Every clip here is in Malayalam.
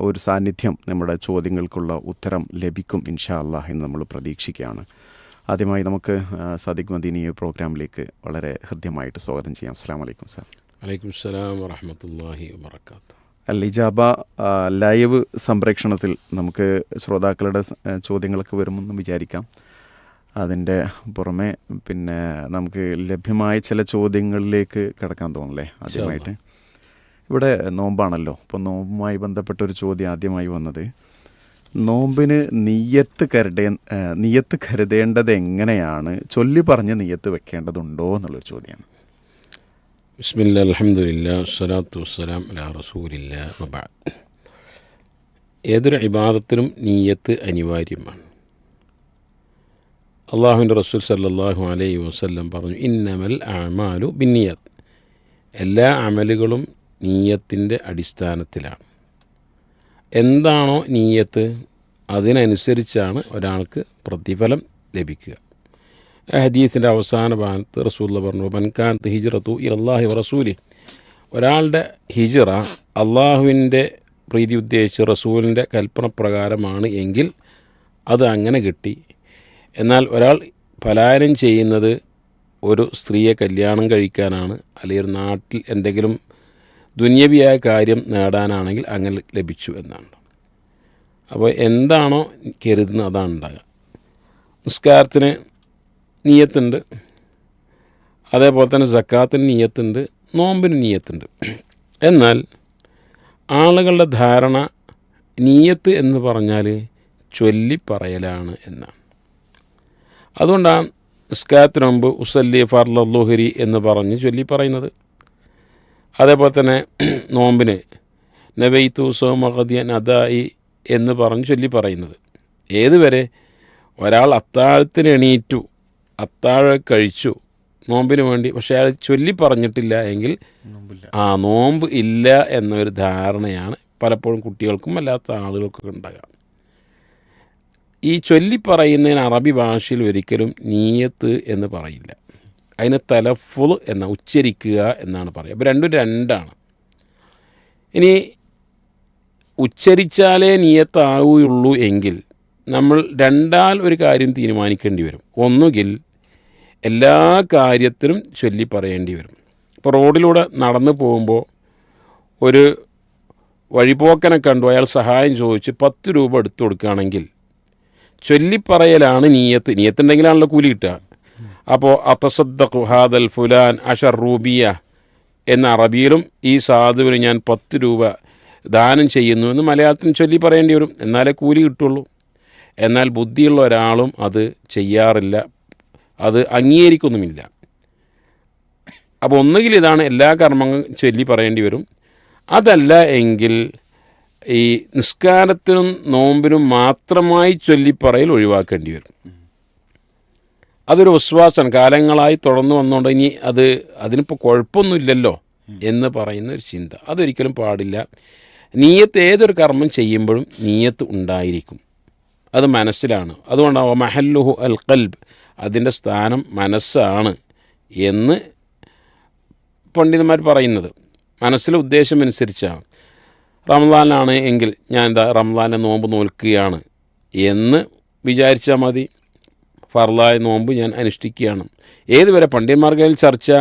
ഒരു സാന്നിധ്യം നമ്മുടെ ചോദ്യങ്ങൾക്കുള്ള ഉത്തരം ലഭിക്കും ഇൻഷാ അള്ളാഹ് എന്ന് നമ്മൾ പ്രതീക്ഷിക്കുകയാണ്. ആദ്യമായി നമുക്ക് സദിഖ് മദീനി ഈ പ്രോഗ്രാമിലേക്ക് വളരെ ഹൃദ്യമായിട്ട് സ്വാഗതം ചെയ്യാം. അസ്സാം വലൈക്കും സാർ. വലൈക്കും സ്ലാം വറഹമത്തല്ലാഹി വാത്ത അൽ ഇജാബ ലൈവ് സംപ്രേക്ഷണത്തിൽ നമുക്ക് ശ്രോതാക്കളുടെ ചോദ്യങ്ങളൊക്കെ വരുമെന്ന് വിചാരിക്കാം. അതിന്റെ പുറമെ പിന്നെ നമുക്ക് ലഭ്യമായ ചില ചോദ്യങ്ങളിലേക്ക് കിടക്കാൻ അല്ലേ ആദ്യമായിട്ട്? ഇവിടെ നോമ്പാണല്ലോ. അപ്പോൾ നോമ്പുമായി ബന്ധപ്പെട്ട ഒരു ചോദ്യം ആദ്യമായി വന്നത്. നോമ്പിന് നീയത്ത് കരുടേ നീയത്ത് കരുതേണ്ടത് എങ്ങനെയാണ്? ചൊല്ലി പറഞ്ഞ് നീയത്ത് വെക്കേണ്ടതുണ്ടോ എന്നുള്ളൊരു ചോദ്യമാണ്. ബിസ്മില്ല അലഹമുല്ല സ്വലാത്തു വസ്സലാം അലാ റസൂലില്ല ഏതൊരു ഇബാദത്തിനും നീയത്ത് അനിവാര്യമാണ്. അള്ളാഹുവിന്റെ റസൂൽ സല്ലാഹു അലൈഹി വസല്ലം പറഞ്ഞു ഇന്നമൽ അമാലു ബിന്നിയത്ത് എല്ലാ അമലുകളും നീയത്തിന്റെ അടിസ്ഥാനത്തിലാണ്. എന്താണോ നീയത്ത് അതിനനുസരിച്ചാണ് ഒരാൾക്ക് പ്രതിഫലം ലഭിക്കുക. ഹദീസിന്റെ അവസാന ഭാഗത്ത് റസൂല്ല പറഞ്ഞു മൻകാന്ത് ഹിജ്റത്തു ഇറല്ലാഹി റസൂലി ഒരാളുടെ ഹിജ്റ അള്ളാഹുവിന്റെ പ്രീതി ഉദ്ദേശിച്ച് റസൂലിന്റെ കൽപ്പന പ്രകാരമാണ് എങ്കിൽ അത് അങ്ങനെ കിട്ടി. എന്നാൽ ഒരാൾ പലായനം ചെയ്യുന്നത് ഒരു സ്ത്രീയെ കല്യാണം കഴിക്കാനാണ് അല്ലെങ്കിൽ ഒരു നാട്ടിൽ എന്തെങ്കിലും ദുന്യവിയായ കാര്യം നേടാനാണെങ്കിൽ അങ്ങനെ ലഭിച്ചു എന്നാണ്. അപ്പോൾ എന്താണോ കരുതുന്നത് അതാണ് ഉണ്ടാകുക. നിസ്കാരത്തിന് നീയത്തുണ്ട്. അതേപോലെ തന്നെ സക്കാത്തിന് നീയത്തുണ്ട്. നോമ്പിന് നീയത്തുണ്ട്. എന്നാൽ ആളുകളുടെ ധാരണ നീയത്ത് എന്ന് പറഞ്ഞാൽ ചൊല്ലിപ്പറയലാണ് എന്നാണ്. അതുകൊണ്ടാണ് നിസ്കാരത്തിന് മുമ്പ് ഉസല്ലി ഫർലുഹരി എന്ന് പറഞ്ഞ് ചൊല്ലി പറയുന്നത് അതേപോലെ തന്നെ നോമ്പിന് നവൈത്തു സോമഹദിയൻ അദായി എന്ന് പറഞ്ഞ് ചൊല്ലി പറയുന്നത്. ഏതുവരെ ഒരാൾ അത്താഴത്തിന് എണീറ്റു അത്താഴ കഴിച്ചു നോമ്പിന് വേണ്ടി പക്ഷേ അയാൾ ചൊല്ലി പറഞ്ഞിട്ടില്ല എങ്കിൽ ആ നോമ്പ് ഇല്ല എന്നൊരു ധാരണയാണ് പലപ്പോഴും കുട്ടികൾക്കും അല്ലാത്ത ആളുകൾക്കും ഉണ്ടാകുക ഈ ചൊല്ലി പറയുന്നതിന് അറബി ഭാഷയിൽ ഒരിക്കലും നീയത്ത് എന്ന് പറയില്ല. അതിന് തലഫുൾ എന്ന ഉച്ചരിക്കുക എന്നാണ് പറയുക. അപ്പോൾ രണ്ടും രണ്ടാണ്. ഇനി ഉച്ചരിച്ചാലേ നിയത്താവുകയുള്ളൂ എങ്കിൽ നമ്മൾ രണ്ടാൽ ഒരു കാര്യം തീരുമാനിക്കേണ്ടി വരും. ഒന്നുകിൽ എല്ലാ കാര്യത്തിനും ചൊല്ലി പറയേണ്ടി വരും. ഇപ്പോൾ റോഡിലൂടെ നടന്നു പോകുമ്പോൾ ഒരു വഴിപോക്കനെ കണ്ടു അയാൾ സഹായം ചോദിച്ച് പത്ത് രൂപ എടുത്തു കൊടുക്കുകയാണെങ്കിൽ ചൊല്ലിപ്പറയലാണ് നീയത്ത്. നീയത്തുണ്ടെങ്കിലാണല്ലോ കൂലി കിട്ടുക. അപ്പോൾ അത്തസദ്ദഖു ഹാദൽ ഫുലാൻ അഷർ റൂബിയ എന്ന അറബിയിലും ഈ സാധുവിന് ഞാൻ പത്ത് രൂപ ദാനം ചെയ്യുന്നു എന്ന് മലയാളത്തിൽ ചൊല്ലി പറയേണ്ടി വരും. എന്നാലേ കൂലി കിട്ടുള്ളൂ. എന്നാൽ ബുദ്ധിയുള്ള ഒരാളും അത് ചെയ്യാറില്ല. അത് അംഗീകരിക്കൊന്നുമില്ല. അപ്പോൾ ഒന്നുകിൽ ഇതാണ് എല്ലാ കർമ്മങ്ങളും ചൊല്ലി പറയേണ്ടി വരും. അതല്ല എങ്കിൽ ഈ നിസ്കാരത്തിനും നോമ്പിനും മാത്രമായി ചൊല്ലിപ്പറയൽ ഒഴിവാക്കേണ്ടി വരും. അതൊരു വിശ്വാസമാണ്. കാലങ്ങളായി തുടർന്ന് വന്നുകൊണ്ട് ഇനി അത് അതിനിപ്പോൾ കുഴപ്പമൊന്നുമില്ലല്ലോ എന്ന് പറയുന്ന ഒരു ചിന്ത. അതൊരിക്കലും പാടില്ല. നീയത്ത് ഏതൊരു കർമ്മം ചെയ്യുമ്പോഴും നീയത്ത് ഉണ്ടായിരിക്കും. അത് മനസ്സിലാണ്. അതുകൊണ്ടാണ് മഹല്ലുഹു അൽ കൽബ് അതിന്റെ സ്ഥാനം മനസ്സാണ് എന്ന് പണ്ഡിതന്മാർ പറയുന്നത്. മനസ്സിലെ ഉദ്ദേശം അനുസരിച്ചാണ്. റംസാനാണ് എങ്കിൽ ഞാൻ എന്താ റംസാനെ നോമ്പ് നോൽക്കുകയാണ് എന്ന് വിചാരിച്ചാൽ മതി. ഫർലായ നോമ്പ് ഞാൻ അനുഷ്ഠിക്കുകയാണ്. ഏതുവരെ പണ്ഡിതന്മാർക്കതിൽ ചർച്ച?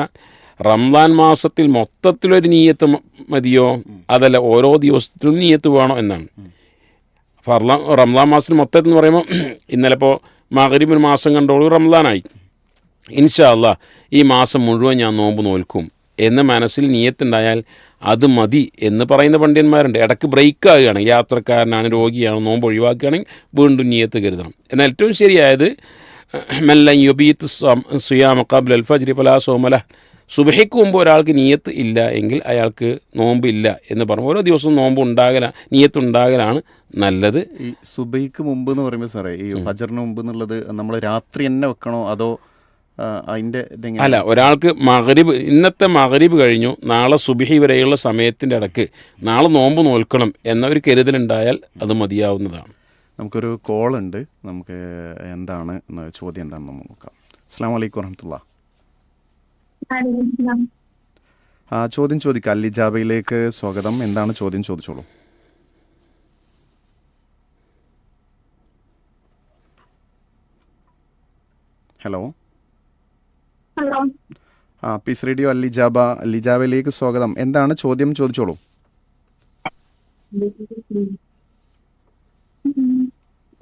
റംലാൻ മാസത്തിൽ മൊത്തത്തിലൊരു നീയത്ത് മതിയോ? അതല്ല ഓരോ ദിവസത്തിലും നീയത്ത് വേണോ എന്നാണ്. ഫർലാ റംലാൻ മാസത്തിൽ മൊത്തത്തിൽ എന്ന് പറയുമ്പോൾ ഇന്നലെ ഇപ്പോൾ മകരിബിന് മാസം കണ്ടോളൂ റംലാനായി ഇൻഷാല്ല ഈ മാസം മുഴുവൻ ഞാൻ നോമ്പ് നോൽക്കും. എന്ന് മനസ്സിൽ നീയത്തുണ്ടായാൽ അത് മതി എന്ന് പറയുന്ന പണ്ഡിതന്മാരുണ്ട്. ഇടയ്ക്ക് ബ്രേക്ക് ആകുകയാണ് യാത്രക്കാരനാണ് രോഗിയാണ് നോമ്പ് ഒഴിവാക്കുകയാണെങ്കിൽ വീണ്ടും നീയത്ത് കരുതണം. എന്നാൽ ഏറ്റവും ശരിയായത് മെല്ല യുബീത്ത് സുയാമ കബ്ല അൽ ഫജ്രി ഫലാ സോമല സുബഹയ്ക്ക് മുമ്പ് ഒരാൾക്ക് നീയത്ത് ഇല്ല എങ്കിൽ അയാൾക്ക് നോമ്പ് ഇല്ല എന്ന് പറഞ്ഞു. ഓരോ ദിവസവും നോമ്പ് ഉണ്ടാകല നീയത്ത് ഉണ്ടാകലാണ് നല്ലത്. ഈ സുബൈക്ക് മുമ്പ് എന്ന് പറയുമ്പോൾ സാറേ ഈ ഫജറിന് മുമ്പ് എന്നുള്ളത് നമ്മൾ രാത്രി തന്നെ വെക്കണോ? അതോ അതിന്റെ അല്ല ഒരാൾക്ക് മകരീബ് ഇന്നത്തെ മകരീബ് കഴിഞ്ഞു. നാളെ സുബിഹി വരെയുള്ള സമയത്തിന്റെ ഇടയ്ക്ക് നാളെ നോമ്പ് നോൽക്കണം എന്നൊരു കരുതലുണ്ടായാൽ അത് മതിയാവുന്നതാണ്. നമുക്കൊരു കോൾ ഉണ്ട് നമുക്ക് എന്താണ് എന്ന് ചോദ്യം എന്താണെന്ന് നമുക്ക് നോക്കാം. അസ്സാം വലൈക്കും വറഹമത്തുള്ള ആ ചോദ്യം ചോദിക്കാം. അല്ലിജാബയിലേക്ക് സ്വാഗതം. എന്താണ് ചോദ്യം ചോദിച്ചോളൂ. ഹലോ. ഹലോ. ആ പീസ് റേഡിയോ അല്ലിജാബ അല്ലിജാബയിലേക്ക് സ്വാഗതം. എന്താണ് ചോദ്യം ചോദിച്ചോളൂ.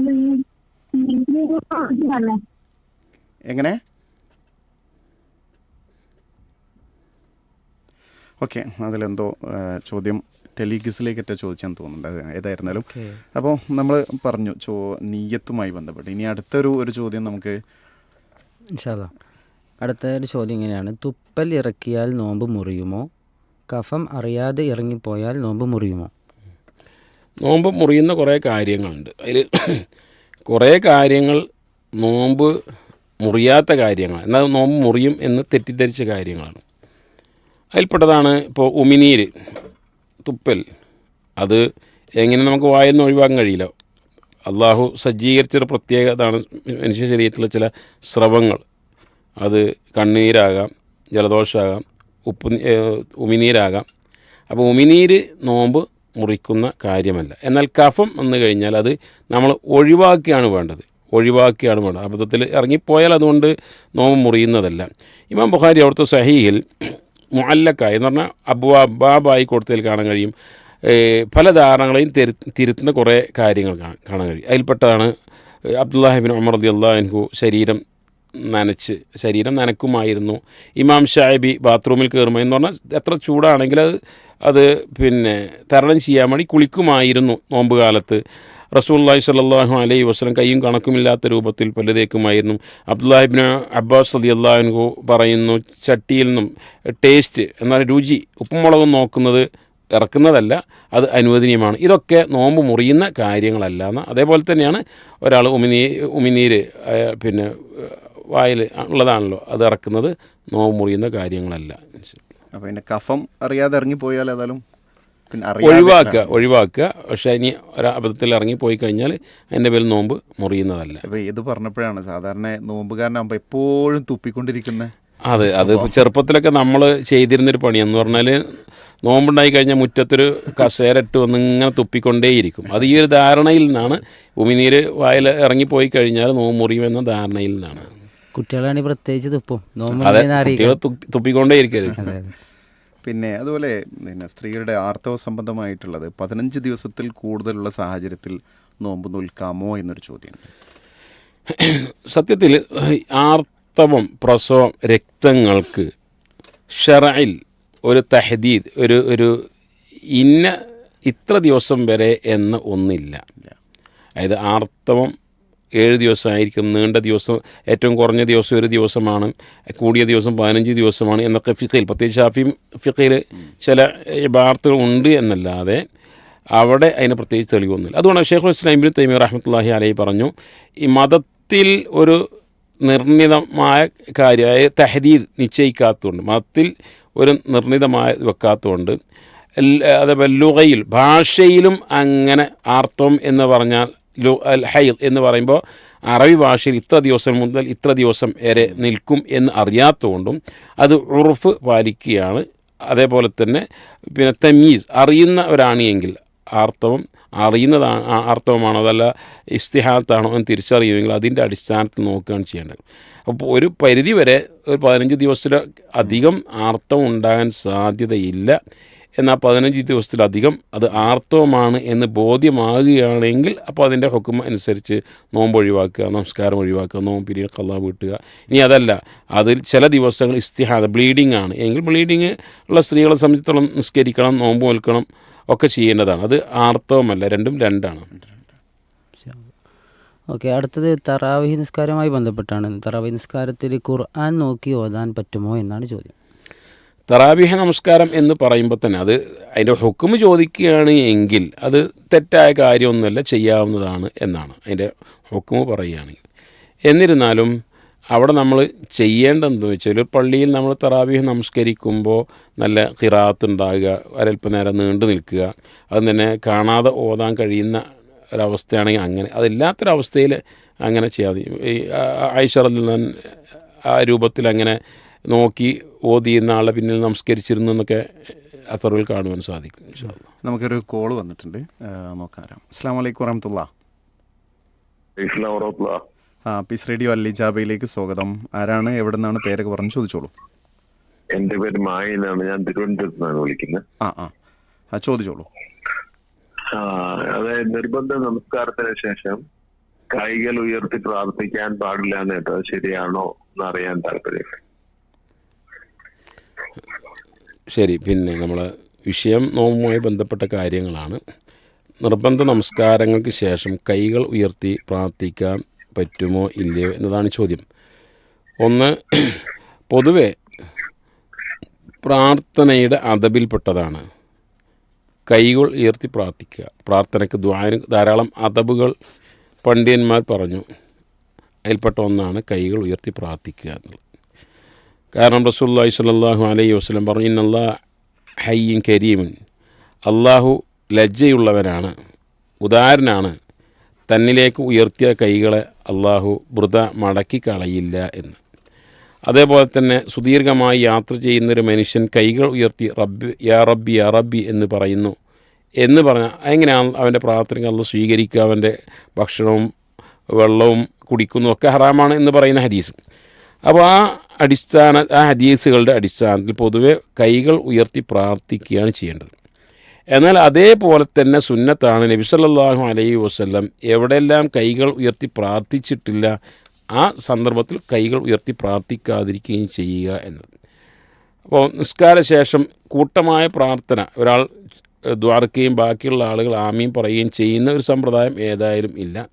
എങ്ങനെ? ഓക്കെ അതിലെന്തോ ചോദ്യം ടെലിഗിസിലേക്കറ്റ ചോദിച്ചെന്ന് തോന്നുന്നുണ്ട്. ഏതായിരുന്നാലും. അപ്പോൾ നമ്മൾ പറഞ്ഞു ചോ നീയത്തുമായി ബന്ധപ്പെട്ട്. ഇനി അടുത്തൊരു ഒരു ചോദ്യം നമുക്ക് അടുത്ത ഒരു ചോദ്യം ഇങ്ങനെയാണ്. തുപ്പൽ ഇറക്കിയാൽ നോമ്പ് മുറിയുമോ? കഫം അറിയാതെ ഇറങ്ങിപ്പോയാൽ നോമ്പ് മുറിയുമോ? നോമ്പ് മുറിയുന്ന കുറേ കാര്യങ്ങളുണ്ട്. അതിൽ കുറേ കാര്യങ്ങൾ നോമ്പ് മുറിയാത്ത കാര്യങ്ങൾ. എന്നാൽ നോമ്പ് മുറിയും എന്ന് തെറ്റിദ്ധരിച്ച കാര്യങ്ങളാണ്. അതിൽപ്പെട്ടതാണ് ഇപ്പോൾ ഉമിനീര് തുപ്പൽ. അത് എങ്ങനെ നമുക്ക് വായെന്ന് ഒഴിവാക്കാൻ കഴിയില്ല. അള്ളാഹു സജ്ജീകരിച്ചൊരു പ്രത്യേകതാണ് മനുഷ്യ ശരീരത്തിലെ ചില സ്രവങ്ങൾ. അത് കണ്ണീരാകാം ജലദോഷമാകാം ഉപ്പ് ഉമിനീരാകാം. അപ്പോൾ ഉമിനീര് നോമ്പ് മുറിക്കുന്ന കാര്യമല്ല. എന്നാൽ കഫം വന്നു കഴിഞ്ഞാൽ അത് നമ്മൾ ഒഴിവാക്കിയാണ് വേണ്ടത്. ഒഴിവാക്കിയാണ് വേണ്ടത്. അബദ്ധത്തിൽ ഇറങ്ങിപ്പോയാൽ അതുകൊണ്ട് നോമ്പ് മുറിയുന്നതല്ല. ഇമാം ബുഖാരി അവിടുത്തെ സഹിയിൽ മുഅല്ലക്കായി എന്ന് പറഞ്ഞാൽ അബ്വാ ബാബായി കൊടുത്തതിൽ കാണാൻ കഴിയും. പല ധാരണകളെയും തിരു തിരുത്തുന്ന കുറേ കാര്യങ്ങൾ കാണാൻ കഴിയും. അതിൽപ്പെട്ടതാണ് അബ്ദുല്ലാഹിബിൻ ഉമർ അള്ളാഹു ശരീരം നനച്ച്. ശരീരം നനക്കുമായിരുന്നു. ഇമാം ഷാഹിബി ബാത്റൂമിൽ കയറുമ്പോൾ എന്ന് പറഞ്ഞാൽ എത്ര ചൂടാണെങ്കിൽ അത് അത് പിന്നെ തരണം ചെയ്യാൻ വേണ്ടി കുളിക്കുമായിരുന്നു നോമ്പ് കാലത്ത് റസൂല്ലാഹി സ്വല്ലല്ലാഹു അലൈഹി വസ്ലം കയ്യും കണക്കുമില്ലാത്ത രൂപത്തിൽ പല്ലുതേക്കുമായിരുന്നു. അബ്ദുല്ലാഹിബിന് അബ്ബാസ് അലി അള്ളാഹു പറയുന്നു ചട്ടിയിൽ നിന്നും ടേസ്റ്റ് എന്നാൽ രുചി ഉപ്പുമുളകും നോക്കുന്നത് ഇറക്കുന്നതല്ല അത് അനുവദനീയമാണ്. ഇതൊക്കെ നോമ്പ് മുറിയുന്ന കാര്യങ്ങളല്ല. എന്ന് അതേപോലെ തന്നെയാണ് ഒരാൾ ഉമിനീ ഉമിനീര് പിന്നെ വായിൽ ഉള്ളതാണല്ലോ. അത് ഇറക്കുന്നത് നോവ് മുറിയുന്ന കാര്യങ്ങളല്ല. അപ്പോൾ പിന്നെ കഫം അറിയാതെ ഇറങ്ങിപ്പോയാൽ ഏതായാലും ഒഴിവാക്കുക ഒഴിവാക്കുക. പക്ഷേ ഇനി ഒരു അബദ്ധത്തിൽ ഇറങ്ങിപ്പോയി കഴിഞ്ഞാൽ അതിന്റെ പേരിൽ നോമ്പ് മുറിയുന്നതല്ല. അപ്പോൾ ഇത് പറഞ്ഞപ്പോഴാണ് സാധാരണ നോമ്പുകാരനാകുമ്പോൾ എപ്പോഴും തുപ്പിക്കൊണ്ടിരിക്കുന്ന അതെ അത് ചെറുപ്പത്തിലൊക്കെ നമ്മൾ ചെയ്തിരുന്നൊരു പണിയെന്ന് പറഞ്ഞാൽ നോമ്പുണ്ടായി കഴിഞ്ഞാൽ മുറ്റത്തൊരു കസേരട്ട് വന്ന് ഇങ്ങനെ തുപ്പിക്കൊണ്ടേയിരിക്കും. അത് ഈ ഒരു ധാരണയിൽ നിന്നാണ് ഉമിനീര് വായിൽ ഇറങ്ങിപ്പോയി കഴിഞ്ഞാൽ നോമ്പ് മുറിയുമെന്ന ധാരണയിൽ നിന്നാണ്. കുട്ടികളാണെങ്കിൽ പ്രത്യേകിച്ച് തുപ്പും. നോമ്പ് അതെ ഉണ്ടെന്ന് തുപ്പി- തുപ്പിക്കൊണ്ടേയിരിക്കരുത് അതെ അതെ. പിന്നെ അതുപോലെ പിന്നെ സ്ത്രീകളുടെ ആർത്തവ സംബന്ധമായിട്ടുള്ളത് പതിനഞ്ച് ദിവസത്തിൽ കൂടുതലുള്ള സാഹചര്യത്തിൽ നോമ്പ് നിൽക്കാമോ എന്നൊരു ചോദ്യം. സത്യത്തിൽ ആർത്തവം പ്രസവം രക്തങ്ങൾക്ക് ഷറയിൽ ഒരു തഹദീദ് ഒരു ഒരു ഇന്ന ഇത്ര ദിവസം വരെ എന്ന് ഒന്നില്ല. അതായത് ആർത്തവം ഏഴ് ദിവസമായിരിക്കും നീണ്ട ദിവസം ഏറ്റവും കുറഞ്ഞ ദിവസം ഒരു ദിവസമാണ് കൂടിയ ദിവസം പതിനഞ്ച് ദിവസമാണ് എന്നൊക്കെ ഫിഖയിൽ പ്രത്യേകിച്ച് ഷാഫി ഫിഖയിൽ ചില വാർത്തകൾ ഉണ്ട് എന്നല്ലാതെ അവിടെ അതിന് പ്രത്യേകിച്ച് തെളിവൊന്നുമില്ല. അതുകൊണ്ട് ഷെയ്ഖുൽ ഇസ്ലാം ഇബ്നു തൈമി റഹ്മത്തുള്ളാഹി അലൈഹി പറഞ്ഞു ഈ മതത്തിൽ ഒരു നിർണിതമായ കാര്യമായ തഹദീദ് നിശ്ചയിക്കാത്തതുകൊണ്ട് മതത്തിൽ ഒരു നിർണിതമായ വെക്കാത്തതുകൊണ്ട് അതേപോലെ ലുഗയിൽ ഭാഷയിലും അങ്ങനെ ആർത്തവം എന്ന് പറഞ്ഞാൽ അൽ ഹൈദ് എന്ന് പറയുമ്പോൾ അറബി ഭാഷയിൽ ഇത്ര ദിവസം മുതൽ ഇത്ര ദിവസം വരെ നിൽക്കും എന്ന് അറിയാത്തതുകൊണ്ടും അത് ഉറുഫ് പാലിക്കുകയാണ്. അതേപോലെ തന്നെ പിന്നെ തമീസ് അറിയുന്നവരാണ് എങ്കിൽ ആർത്തവം അറിയുന്നതാണ് ആർത്തവമാണോ അതല്ല ഇസ്തിഹാത്താണോ എന്ന് തിരിച്ചറിയുമെങ്കിൽ അതിന്റെ അടിസ്ഥാനത്തിൽ നോക്കുകയാണ് ചെയ്യേണ്ടത്. അപ്പോൾ ഒരു പരിധി വരെ ഒരു പതിനഞ്ച് ദിവസത്തിൽ അധികം ആർത്തവം ഉണ്ടാകാൻ സാധ്യതയില്ല എന്നാൽ പതിനഞ്ച് ദിവസത്തിലധികം അത് ആർത്തവമാണ് എന്ന് ബോധ്യമാകുകയാണെങ്കിൽ അപ്പോൾ അതിന്റെ ഹുക്കും അനുസരിച്ച് നോമ്പ് ഒഴിവാക്കുക നമസ്കാരം ഒഴിവാക്കുക നോമ്പ് പിരിയൽ കള്ളാ വീട്ടുക. ഇനി അതല്ല അതിൽ ചില ദിവസങ്ങൾ ഇസ്തിഹാദ ബ്ലീഡിംഗ് ആണ്. എങ്കിൽ ബ്ലീഡിങ് ഉള്ള സ്ത്രീകളെ സംബന്ധിച്ചിടത്തോളം നിസ്കരിക്കണം നോമ്പ് നിൽക്കണം ഒക്കെ ചെയ്യേണ്ടതാണ്. അത് ആർത്തവമല്ല രണ്ടും രണ്ടാണ്. ഓക്കെ അടുത്തത് തറാവി നിസ്കാരവുമായി ബന്ധപ്പെട്ടാണ്. തറാവി നിസ്കാരത്തിൽ ഖുർആൻ നോക്കി ഓതാൻ പറ്റുമോ എന്നാണ് ചോദ്യം. തറാബിഹ നമസ്കാരം എന്ന് പറയുമ്പോൾ തന്നെ അത് അതിന്റെ ഹുക്കും ചോദിക്കുകയാണ് എങ്കിൽ അത് തെറ്റായ കാര്യമൊന്നുമല്ല ചെയ്യാവുന്നതാണ് എന്നാണ് അതിന്റെ ഹുക്കും പറയുകയാണെങ്കിൽ. എന്നിരുന്നാലും അവിടെ നമ്മൾ ചെയ്യേണ്ടതെന്ന് വെച്ചാൽ പള്ളിയിൽ നമ്മൾ തറാബിഹ് നമസ്കരിക്കുമ്പോൾ നല്ല കിറാത്ത് ഉണ്ടാകുക ഒരൽപ്പനേരം നീണ്ടു നിൽക്കുക അത് തന്നെ കാണാതെ ഓതാൻ കഴിയുന്ന ഒരവസ്ഥയാണെങ്കിൽ അങ്ങനെ അതില്ലാത്തൊരവസ്ഥയിൽ അങ്ങനെ ചെയ്യാതെ ഈ നിന്ന് ആ രൂപത്തിൽ അങ്ങനെ നോക്കി ഓതിയിരുന്ന ആളെ പിന്നിൽ നമസ്കരിച്ചിരുന്നു എന്നൊക്കെ അത്തറിൽ കാണുവാൻ സാധിക്കും. നമുക്കൊരു കോൾ വന്നിട്ടുണ്ട്. നോക്കാം അസ്സാം വലൈക്കും വറഹമത്തുള്ള. ഇസ്ലാം ഉറപ്പുള്ള പീസ് റേഡിയോ അല്ലി ജാബയിലേക്ക് സ്വാഗതം. ആരാണ് എവിടെ നിന്നാണ് പേരൊക്കെ പറഞ്ഞു ചോദിച്ചോളൂ. എന്റെ പേര് മായനാണ് ഞാൻ തിരുവനന്തപുരത്ത് നിന്നാണ് വിളിക്കുന്നത്. ആ ആ. ആ ചോദിച്ചോളൂ. അതായത് നിർബന്ധ നമസ്കാരത്തിന് ശേഷം കൈകൾ ഉയർത്തി പ്രാർത്ഥിക്കാൻ പാടില്ല എന്ന് ശരിയാണോ എന്നറിയാൻ താല്പര്യം ശരി പിന്നെ നമ്മൾ വിഷയം നോവുമായി ബന്ധപ്പെട്ട കാര്യങ്ങളാണ്. നിർബന്ധ നമസ്കാരങ്ങൾക്ക് ശേഷം കൈകൾ ഉയർത്തി പ്രാർത്ഥിക്കാൻ പറ്റുമോ ഇല്ലയോ എന്നതാണ് ചോദ്യം. ഒന്ന് പൊതുവെ പ്രാർത്ഥനയുടെ അതബിൽപ്പെട്ടതാണ് കൈകൾ ഉയർത്തി പ്രാർത്ഥിക്കുക. പ്രാർത്ഥനയ്ക്ക് ദ്വാര ധാരാളം അതബുകൾ പണ്ഡിതന്മാർ പറഞ്ഞു. അതിൽപ്പെട്ട ഒന്നാണ് കൈകൾ ഉയർത്തി പ്രാർത്ഥിക്കുക എന്നുള്ളത്. കാരണം റസൂല്ലാഹി സ്വല്ലല്ലാഹു അലൈഹി വസ്ലം പറഞ്ഞു ഇന്നല്ലാ ഹയ്യൻ കരീമൻ. അള്ളാഹു ലജ്ജയുള്ളവനാണ് ഉദാരനാണ് തന്നിലേക്ക് ഉയർത്തിയ കൈകളെ അള്ളാഹു വൃത മടക്കി കളയില്ല എന്ന്. അതേപോലെ തന്നെ സുദീർഘമായി യാത്ര ചെയ്യുന്നൊരു മനുഷ്യൻ കൈകൾ ഉയർത്തി റബ്ബി യാ റബ്ബി യാ റബ്ബി എന്ന് പറയുന്നു. എന്ന് പറഞ്ഞാൽ എങ്ങനെയാണ് അവന്റെ പ്രാർത്ഥനകൾ സ്വീകരിക്കുക? അവന്റെ ഭക്ഷണവും വെള്ളവും കുടിക്കുന്നു ഒക്കെ ഹറാമാണ് എന്ന് പറയുന്ന ഹദീസ്. അപ്പോൾ ആ അടിസ്ഥാന ആ ഹദീസുകളുടെ അടിസ്ഥാനത്തിൽ പൊതുവെ കൈകൾ ഉയർത്തി പ്രാർത്ഥിക്കുകയാണ് ചെയ്യേണ്ടത്. എന്നാൽ അതേപോലെ തന്നെ സുന്നത്താണ് നബി സല്ലല്ലാഹു അലൈഹി വസല്ലം എവിടെയെല്ലാം കൈകൾ ഉയർത്തി പ്രാർത്ഥിച്ചിട്ടില്ല ആ സന്ദർഭത്തിൽ കൈകൾ ഉയർത്തി പ്രാർത്ഥിക്കാതിരിക്കുകയും ചെയ്യുക എന്നത്. അപ്പോൾ നിസ്കാര ശേഷം കൂട്ടമായ പ്രാർത്ഥന ഒരാൾ ദ്വാർക്കുകയും ബാക്കിയുള്ള ആളുകൾ ആമീൻ പറയുകയും ചെയ്യുന്ന ഒരു സമ്പ്രദായം ഏതായാലും ഇല്ല.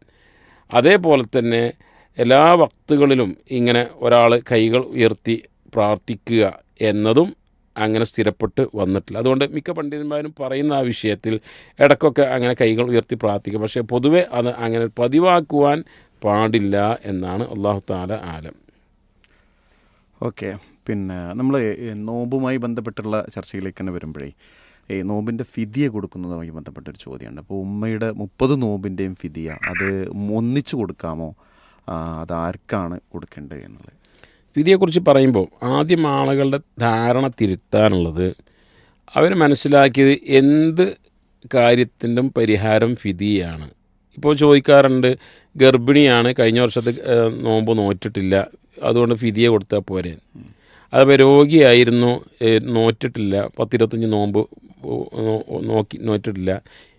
അതേപോലെ തന്നെ എല്ലാ വക്തുകളിലും ഇങ്ങനെ ഒരാൾ കൈകൾ ഉയർത്തി പ്രാർത്ഥിക്കുക എന്നതും അങ്ങനെ സ്ഥിരപ്പെട്ട് വന്നിട്ടില്ല. അതുകൊണ്ട് മിക്ക പണ്ഡിതന്മാരും പറയുന്ന ആ വിഷയത്തിൽ ഇടയ്ക്കൊക്കെ അങ്ങനെ കൈകൾ ഉയർത്തി പ്രാർത്ഥിക്കുക പക്ഷേ പൊതുവെ അത് അങ്ങനെ പതിവാക്കുവാൻ പാടില്ല എന്നാണ് അള്ളാഹു താല ആലം. ഓക്കെ. പിന്നെ നമ്മൾ നോമ്പുമായി ബന്ധപ്പെട്ടുള്ള ചർച്ചയിലേക്ക് തന്നെ വരുമ്പോഴേ ഈ നോമ്പിന്റെ ഫിദിയ കൊടുക്കുന്നതുമായി ബന്ധപ്പെട്ടൊരു ചോദ്യമുണ്ട്. അപ്പോൾ ഉമ്മയുടെ മുപ്പത് നോമ്പിന്റെയും ഫിദിയ അത് ഒന്നിച്ചു കൊടുക്കാമോ? ആ, അത് ആർക്കാണ് കൊടുക്കേണ്ടത് എന്നുള്ളത്? വിധിയെക്കുറിച്ച് പറയുമ്പോൾ ആദ്യം ആളുകളുടെ ധാരണ തിരുത്താനുള്ളത് അവർ മനസ്സിലാക്കിയത് എന്ത് കാര്യത്തിന്റെ പരിഹാരം ഫിതിയാണ് ഇപ്പോൾ ചോദിക്കാറുണ്ട് ഗർഭിണിയാണ് കഴിഞ്ഞ വർഷത്തെ നോമ്പ് നോറ്റിട്ടില്ല അതുകൊണ്ട് ഫിതിയെ കൊടുത്താൽ പോരെ? അതുപോലെ രോഗിയായിരുന്നു നോറ്റിട്ടില്ല പത്തിരുപത്തഞ്ച് നോമ്പ് നോക്കി നോറ്റിട്ടില്ല.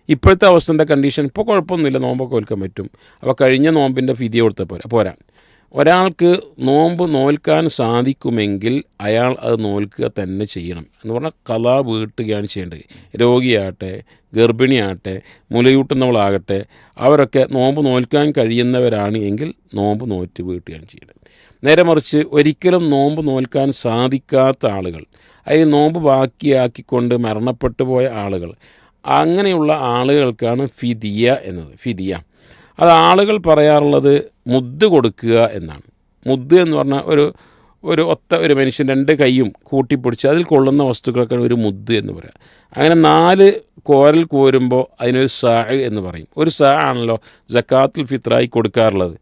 ഇപ്പോഴത്തെ അവസ്ഥന്റെ കണ്ടീഷൻ ഇപ്പോൾ കുഴപ്പമൊന്നുമില്ല. നോമ്പൊക്കെ ഓൽക്കാൻ പറ്റും. അപ്പോൾ കഴിഞ്ഞ നോമ്പിന്റെ ഫിതി കൊടുത്ത പോരാ. ഒരാൾക്ക് നോമ്പ് നോൽക്കാൻ സാധിക്കുമെങ്കിൽ അയാൾ അത് നോൽക്കുക തന്നെ ചെയ്യണം. എന്ന് പറഞ്ഞാൽ കഥാ വീട്ടുകയാണ് ചെയ്യേണ്ടത്. രോഗിയാകട്ടെ ഗർഭിണിയാകട്ടെ മുലയൂട്ടുന്നവളാകട്ടെ അവരൊക്കെ നോമ്പ് നോൽക്കാൻ കഴിയുന്നവരാണ് എങ്കിൽ നോമ്പ് നോറ്റ് വീട്ടുകയാണ് ചെയ്യേണ്ടത്. നേരെ മറിച്ച് ഒരിക്കലും നോമ്പ് നോൽക്കാൻ സാധിക്കാത്ത ആളുകൾ അതിൽ നോമ്പ് ബാക്കിയാക്കിക്കൊണ്ട് മരണപ്പെട്ടു പോയ ആളുകൾ അങ്ങനെയുള്ള ആളുകൾക്കാണ് ഫിദിയ എന്നത് ഫിദിയ. അത് ആളുകൾ പറയാറുള്ളത് മുദ്ദ് കൊടുക്കുക എന്നാണ്. മുദ്ദ് എന്ന് പറഞ്ഞാൽ ഒരു ഒരു ഒത്ത ഒരു മനുഷ്യൻ രണ്ട് കൈയും കൂട്ടിപ്പിടിച്ച് അതിൽ കൊള്ളുന്ന വസ്തുക്കളൊക്കെ ഒരു മുദ്ദ് എന്ന് പറയാം. അങ്ങനെ നാല് കോരൽ കോരുമ്പോൾ അതിനൊരു സാ എന്ന് പറയും. ഒരു സാ ആണല്ലോ ജക്കാത്തുൽ ഫിത്രായി കൊടുക്കാറുള്ളത്.